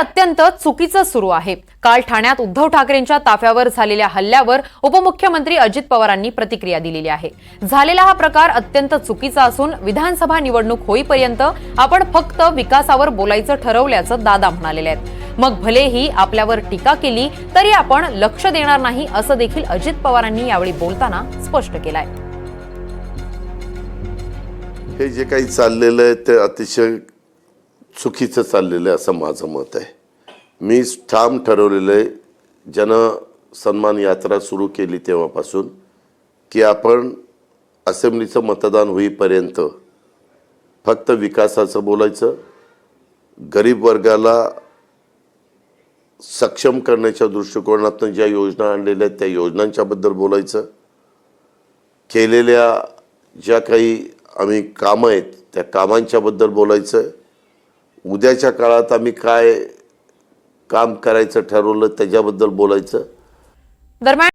अत्यंत चुकीचं सुरू आहे. काल ठाण्यात उद्धव ठाकरेंच्या ताफ्यावर झालेल्या हल्ल्यावर उपमुख्यमंत्री अजित पवारांनी प्रतिक्रिया दिलेली आहे. झालेला हा प्रकार अत्यंत चुकीचा असून विधानसभा निवडणूक होईपर्यंत आपण फक्त विकासावर बोलायचं ठरवल्याचं दादा म्हणालेले आहेत. मग भलेही आपल्यावर टीका केली तरी आपण लक्ष देणार नाही असं देखील अजित पवारांनी यावेळी बोलताना स्पष्ट केलंय. हे जे काही चाललेलं आहे ते अतिशय चुकीचं चाललेलं आहे असं माझं मत आहे. मी ठाम ठरवलेलं आहे जन सन्मान यात्रा सुरू केली तेव्हापासून की आपण असेंब्लीचं मतदान होईपर्यंत फक्त विकासाचं बोलायचं गरीब वर्गाला सक्षम करण्याच्या दृष्टिकोनातून ज्या योजना आणलेल्या आहेत त्या योजनांच्याबद्दल बोलायचं. केलेल्या ज्या काही आम्ही कामं आहेत त्या कामांच्याबद्दल बोलायचं. उद्याच्या काळात आम्ही काय काम करायचं ठरवलं त्याच्याबद्दल बोलायचं. दरम्यान